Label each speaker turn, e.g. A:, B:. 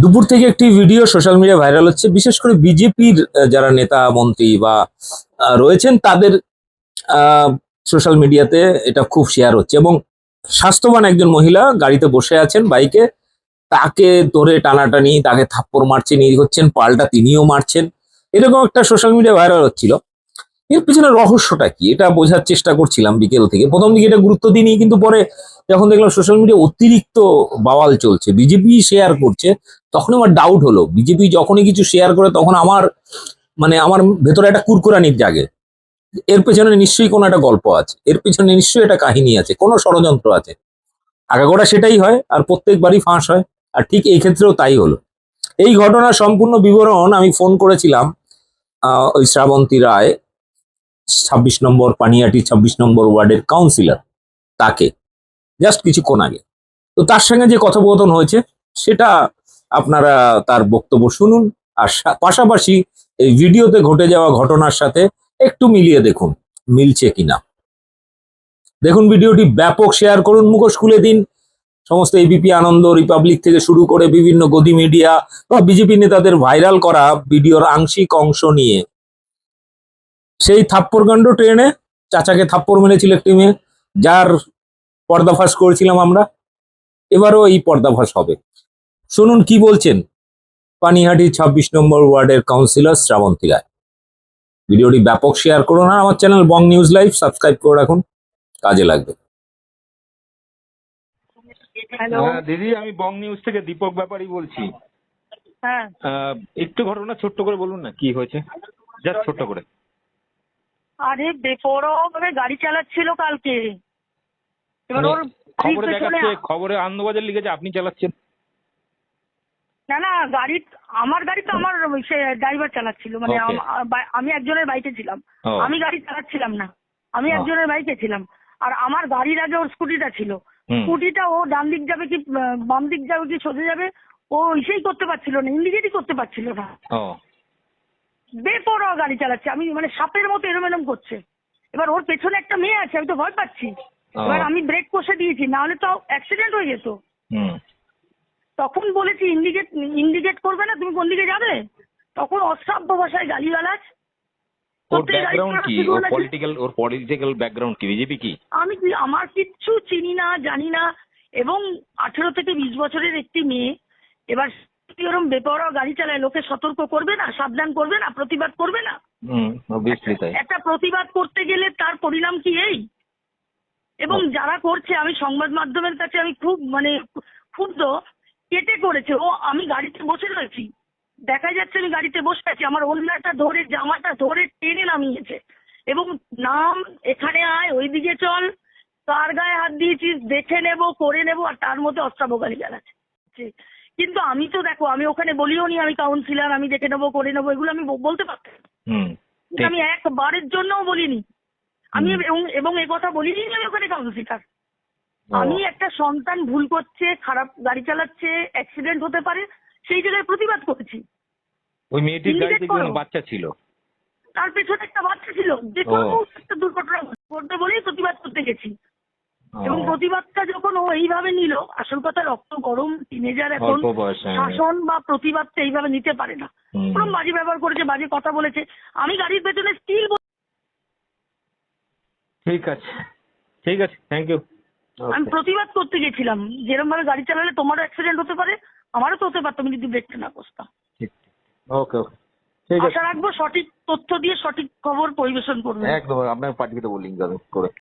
A: দুপুর থেকে একটি ভিডিও সোশ্যাল মিডিয়া ভাইরাল হচ্ছে। বিশেষ করে বিজেপির যারা নেতা, মন্ত্রী বা রয়েছেন, তাদের সোশ্যাল মিডিয়াতে এটা খুব শেয়ার হচ্ছে এবং স্বাস্থ্যবান একজন মহিলা গাড়িতে বসে আছেন বাইকে। তাকে ধরে টানাটানি, তাকে থাপ্পড় মারছেন এই হচ্ছেন, পাল্টা তিনিও মারছেন। এরকম একটা সোশ্যাল মিডিয়া ভাইরাল হচ্ছিল। এর পিছনে রহস্যটা কি? এটা বোঝার চেষ্টা করছিলাম বিকেল থেকে। প্রথম দিকে এটা গুরুত্ব দিইনি, কিন্তু পরে যখন দেখলাম সোশ্যাল মিডিয়া অতিরিক্ত বাওয়াল চলছে, বিজেপি শেয়ার করছে তখন আমার ডাউট হলো। বিজেপি যখনই কিছু শেয়ার করে, তখন আমার মানে আমার ভেতরে একটা কুরকুরানির জাগে। এর পেছনে নিশ্চয়ই কোনো একটা গল্প আছে। এর পেছনে নিশ্চয়ই একটা কাহিনী আছে, কোনো ষড়যন্ত্র আছে। আগাগোড়া সেটাই হয় আর প্রত্যেকবারই ফাঁস হয়। আর ঠিক এই ক্ষেত্রেও তাই হলো। এই ঘটনার সম্পূর্ণ বিবরণ আমি ফোন করেছিলাম ওই শ্রাবন্তী রায়, ছাব্বিশ নম্বর পানিয়াটি, ছাব্বিশ নম্বর ওয়ার্ডের কাউন্সিলর তাকে জাস্ট কিছুক্ষণ আগে। তো তার সঙ্গে যে কথোপকথন হয়েছে, সেটা আপনারা তার বক্তব্য শুনুন আর পাশাপাশি এই ভিডিওতে ঘটে যাওয়া ঘটনার সাথে একটু মিলিয়ে দেখুন, মিলছে কিনা। দেখুন ভিডিওটি ব্যাপক শেয়ার করুন, মুখোশ খুলে দিন। সমস্ত এবিপি আনন্দ রিপাবলিক থেকে শুরু করে বিভিন্ন গদি মিডিয়া বা বিজেপি নেতাদের ভাইরাল করা ভিডিওর আংশিক অংশ নিয়ে। সেই থাপ্পড়কাণ্ড ট্রেনে চাচাকে থাপ্পড় মেরেছিল একটি মেয়ে, যার পর্দাফাশ করেছিলাম আমরা। এবারও এই পর্দাফাশ হবে। শুনুন কি বলছেন পানিহাটি ছাব্বিশ নম্বর ওয়ার্ডের কাউন্সিলর শ্রাবন্তী রায় ভিডিওটি ব্যাপক শেয়ার করুন আর আমার channel Bong News Live subscribe করে রাখুন কাজে লাগবে।
B: হ্যাঁ দিদি আমি বং নিউজ থেকে দীপক ব্যাপারী বলছি।
C: হ্যাঁ।
B: আহ, একটু ঘটনা ছোট্ট করে বলুন না কি হয়েছে? জাস্ট ছোট্ট করে।
C: আরে বেপরোয়া ভাবে গাড়ি চালাচ্ছিল কালকে। এবার
B: মানে
C: ওর
B: খবরে দেখাচ্ছে খবরে আনন্দবাজার লিখেছে আপনি চালাচ্ছেন।
C: না না গাড়ি আমার গাড়ি তো আমার সে ড্রাইভার চালাচ্ছিল। মানে আম- একজনের বাইকে ছিলাম। আমি গাড়ি চালাচ্ছিলাম না। আমি। একজনের বাইকে ছিলাম। আর আমার গাড়ির আগে ওর স্কুটিটা ছিল। স্কুটিটা ও ডান দিক যাবে কি বাম দিক যাবে কি সোজা যাবে ও ইসেই করতে পারছিল না ইন্ডিকেটই করতে পারছিল না।
B: ও।
C: বেপরোয়া গাড়ি চালাচ্ছে। আমি মানে সাপের মতো এরম এরম করছে। এবার ওর পেছনে একটা মেয়ে আছে আমি তো ভয় পাচ্ছি। এবার আমি ব্রেক কষে দিয়েছি নাহলে তো অ্যাক্সিডেন্ট হয়ে যেত। তখন বলেছি ইন্ডিকেট ইন্ডিকেট করবে না তুমি কোন দিকে যাবে? তখন অশ্রাব্য ভাষায় গালিগালাজ।
B: ওর ব্যাকগ্রাউন্ড কি? ওর পলিটিক্যাল ওর পলিটিক্যাল ব্যাকগ্রাউন্ড কি? বিজেপি কি?
C: আমি কি আমার কিচ্ছু চিনি না জানি না। এবং আঠেরো থেকে বিশ বছরের একটি মেয়ে। এবার ওরম বেপরোয়া গাড়ি চালায় লোকে সতর্ক করবে না সাবধান করবে না প্রতিবাদ করবে না। একটা প্রতিবাদ করতে গেলে তার পরিণাম কি এই? এবং যারা করছে আমি সংবাদ মাধ্যমের কাছে আমি খুব মানে ক্ষুব্ধ। কেটে করেছে। ও আমি গাড়িতে বসে রয়েছি। দেখা যাচ্ছে আমি গাড়িতে বসে আছি। আমার ওড়নাটা ধরে জামাটা ধরে টেনে নামিয়েছে। এবং নাম এখানে আয় ওইদিকে চল। কার গায়ে হাত দিয়েছিস? দেখে নেব করে নেব আর তার মধ্যে অস্ত্রাবগালি চালাচ্ছে কিন্তু আমি তো দেখো আমি ওখানে বলিও নি আমি কাউন্সিলর আমি দেখে নেব করে নেব এগুলো আমি বলতে পারতাম
B: হুম
C: কিন্তু আমি একবারের জন্যও বলিনি। আমি এবং এবং এ কথা বলিনি যে আমি ওখানে কাউন্সিলর। আমি একটা সন্তান ভুল করছে খারাপ গাড়ি চালাচ্ছে অ্যাক্সিডেন্ট হতে পারে সেই জায়গায় প্রতিবাদ করেছি।
B: ওই মেয়েটির গাড়িতে কোনো বাচ্চা ছিল?
C: তার পেছনে একটা বাচ্চা ছিল। যে কোনো একটা দুর্ঘটনা ঘটবে বলেই প্রতিবাদ করতে গেছি। এবং প্রতিবাদটা যখন ও এইভাবে নিল আসল কথা রক্ত গরম টিনেজার এখন
B: হ্যাঁ।
C: শাসন বা প্রতিবাদটা এইভাবে নিতে পারে না। ওরকম বাজে ব্যবহার করেছে বাজে কথা বলেছে। আমি গাড়ির পেছনে স্টিল
B: ঠিক আছে। ঠিক আছে থ্যাংক ইউ
C: আমি প্রতিবাদ করতে গেছিলাম। যেরকম ভাবে গাড়ি চালালে তোমারও অ্যাক্সিডেন্ট হতে পারে আমারও তো হতে পারতো আমি যদি ব্রেকটা না কষতাম
B: ওকে ওকে
C: আশা রাখব সঠিক তথ্য দিয়ে সঠিক খবর পরিবেশন করবে।
B: একদম আপনাকে পাঠিয়ে দেবো লিঙ্ক করে।